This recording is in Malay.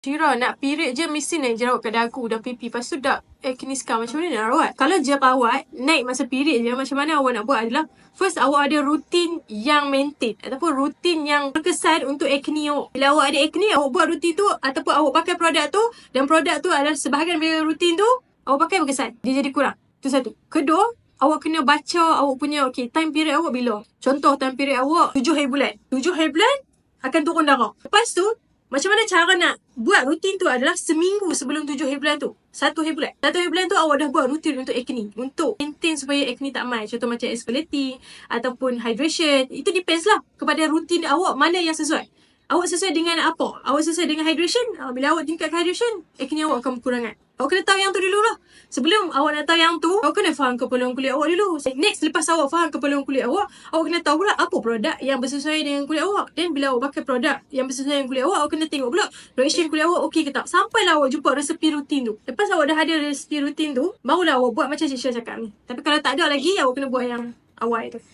Syira nak period je mesti naik jerawat kat dagu dah pipi. Lepas tu dah acne scar. Macam mana nak rawat? Kalau jerawat naik masa period je macam mana awak nak buat adalah first awak ada rutin yang maintain ataupun rutin yang berkesan untuk acne awak. Bila awak ada acne awak buat rutin tu ataupun awak pakai produk tu dan produk tu adalah sebahagian daripada rutin tu awak pakai berkesan. Dia jadi kurang. Tu satu. Kedua, awak kena baca awak punya okay, time period awak bila. Contoh time period awak 7 hari bulan. 7 hari bulan akan turun darah. Lepas tu macam mana cara nak buat rutin tu adalah seminggu sebelum tujuh hari bulan tu. Satu hari bulan. Satu hari bulan tu awak dah buat rutin untuk acne. Untuk maintain supaya acne tak mai. Contoh macam exfoliating ataupun hydration. Itu depends lah kepada rutin awak mana yang sesuai. Awak sesuai dengan apa? Awak sesuai dengan hydration. ah, Bila awak tingkatkan hydration, acne awak akan berkurangan. Awak kena tahu yang tu dulu lah. Sebelum awak nak tahu yang tu, awak kena faham keperluan kulit awak dulu. Next, lepas awak faham keperluan kulit awak, awak kena tahu pula apa produk yang bersesuaian dengan kulit awak. Dan bila awak pakai produk yang bersesuaian dengan kulit awak, awak kena tengok pula reaction kulit awak okey ke tak. Sampailah awak jumpa resepi rutin tu. Lepas awak dah ada resepi rutin tu, barulah awak buat macam Syisha cakap ni. Tapi kalau tak ada lagi, awak kena buat yang awal tu.